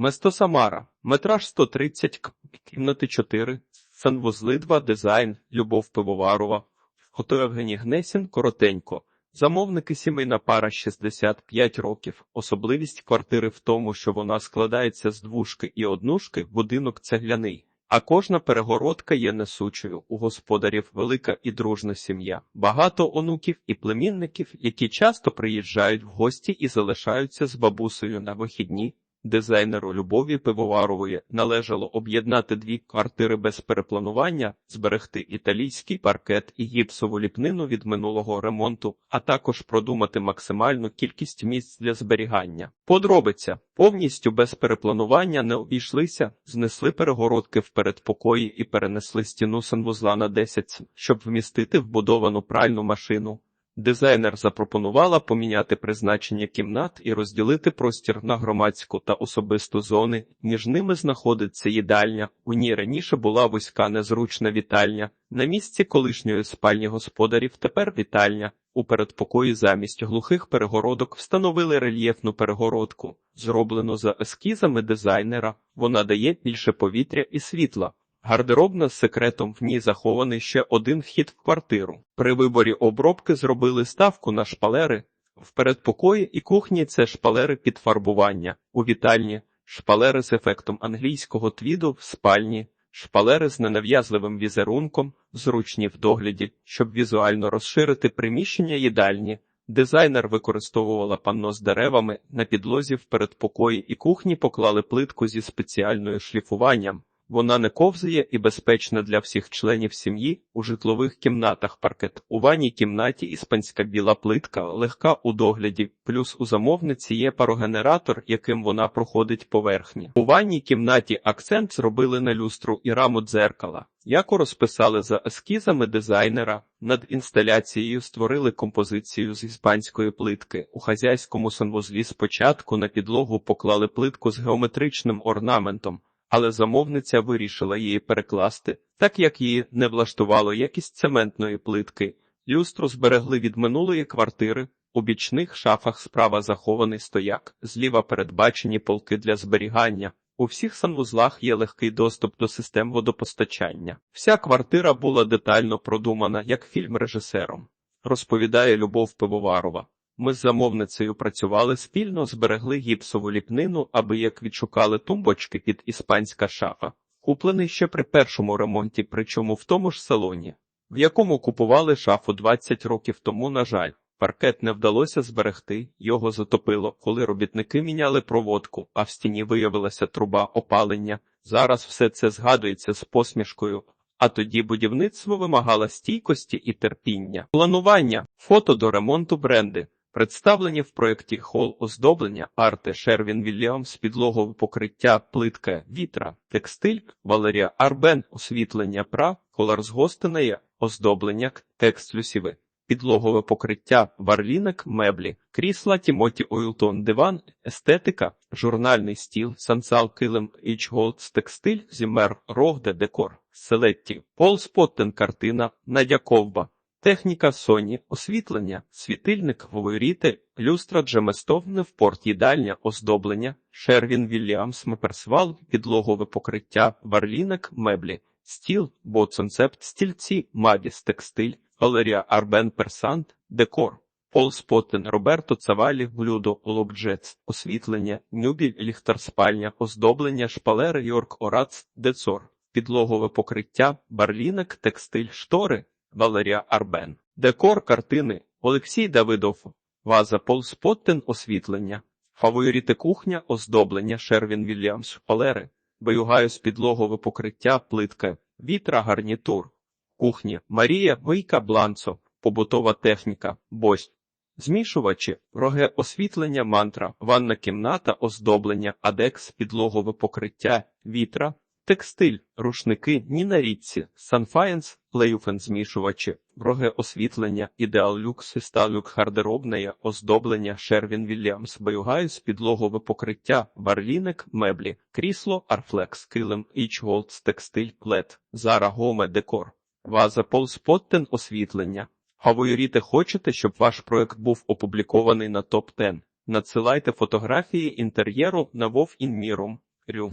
Место Самара, метраж 130 к, кімнати 4, санвузли 2, дизайн, Любов Пивоварова, фото Євгеній Гнесін, коротенько. Замовники сімейна пара 65 років. Особливість квартири в тому, що вона складається з двушки і однушки, будинок цегляний. А кожна перегородка є несучою. У господарів велика і дружна сім'я, багато онуків і племінників, які часто приїжджають в гості і залишаються з бабусею на вихідні. Дизайнеру Любові Пивоварової належало об'єднати дві квартири без перепланування, зберегти італійський паркет і гіпсову ліпнину від минулого ремонту, а також продумати максимальну кількість місць для зберігання. Подробиця повністю без перепланування не обійшлися, знесли перегородки в передпокої і перенесли стіну санвузла на 10, щоб вмістити вбудовану пральну машину. Дизайнер запропонувала поміняти призначення кімнат і розділити простір на громадську та особисту зони. Між ними знаходиться їдальня. У ній раніше була вузька незручна вітальня. На місці колишньої спальні господарів тепер вітальня. У передпокої замість глухих перегородок встановили рельєфну перегородку, зроблено за ескізами дизайнера. Вона дає більше повітря і світла. Гардеробна з секретом в ній захований ще один вхід в квартиру. При виборі обробки зробили ставку на шпалери. В передпокої і кухні це шпалери під фарбування. У вітальні шпалери з ефектом англійського твіду в спальні, шпалери з ненав'язливим візерунком, зручні в догляді, щоб візуально розширити приміщення їдальні. Дизайнер використовувала панно з деревами на підлозі в передпокої і кухні поклали плитку зі спеціальною шліфуванням. Вона не ковзає і безпечна для всіх членів сім'ї у житлових кімнатах паркет. У ванній кімнаті іспанська біла плитка легка у догляді, плюс у замовниці є парогенератор, яким вона проходить поверхні. У ванній кімнаті акцент зробили на люстру і раму дзеркала. Яко розписали за ескізами дизайнера, над інсталяцією створили композицію з іспанської плитки. У хазяйському санвузлі спочатку на підлогу поклали плитку з геометричним орнаментом але замовниця вирішила її перекласти, так як її не влаштувало якість цементної плитки. Люстру зберегли від минулої квартири. У бічних шафах справа захований стояк, зліва передбачені полки для зберігання. У всіх санвузлах є легкий доступ до систем водопостачання. Вся квартира була детально продумана як фільм режисером, розповідає Любов Пивоварова. Ми з замовницею працювали спільно, зберегли гіпсову ліпнину, аби як відшукали тумбочки під іспанська шафа, куплений ще при першому ремонті, причому в тому ж салоні, в якому купували шафу 20 років тому, на жаль. Паркет не вдалося зберегти, його затопило, коли робітники міняли проводку, а в стіні виявилася труба опалення. Зараз все це згадується з посмішкою. А тоді будівництво вимагало стійкості і терпіння. Планування, фото до ремонту бренди. Представлені в проєкті хол оздоблення Арте Шервін Вільямс, підлогове покриття, плитка вітра, текстиль, Валерія Арбен, освітлення прав, колорзгостене оздоблення, текст люсіве, підлогове покриття, варлінок, меблі, крісла, Тімоті Ойлтон, диван, естетика, журнальний стіл, сансал, килим, ічголдс, текстиль, зімер, рогде, декор, селетті, Пол Споттен, картина, Надя Ковба. Техніка Sony, освітлення, світильник, воворіти, люстра джеместовне в порт їдальня, оздоблення, Шервін Вільямс, Меперсвал, підлогове покриття, варлінок, меблі, стіл, боцонцепт, стільці, мавіс, текстиль, галерія Арбен Персант, декор, Пол Споттен, Роберто Цавалі, Блюдо, Лобджец, освітлення, Нюбіль, ліхтар спальня, оздоблення, шпалери, Йорк Орац, децор, підлогове покриття, барлінок, текстиль, штори, Валерія Арбен. Декор картини Олексій Давидов. Ваза Пол Споттен освітлення. Фаворіти кухня, оздоблення Шервін Вільямс шпалери. Баюгаю підлогове покриття, плитка, вітра, гарнітур. Кухні Марія Мийка Бланцо. Побутова техніка, бось. Змішувачі, роге освітлення мантра, ванна кімната, оздоблення, адекс, підлогове покриття, вітра, Текстиль, рушники, ні на річці, Санфаєнс, леюфен змішувачі, роге освітлення, ідеал люкс, сталюк, гардеробне, оздоблення, Шервін Вільямс, Баюгайс, підлогове покриття, барліник, меблі, крісло, арфлекс, килим, ічголдс, текстиль, плет, зара, гоме, декор, ваза, пол, споттен, освітлення. Гавойоріте хочете, щоб ваш проект був опублікований на топ 10 Надсилайте фотографії інтер'єру на Вов Інмірум.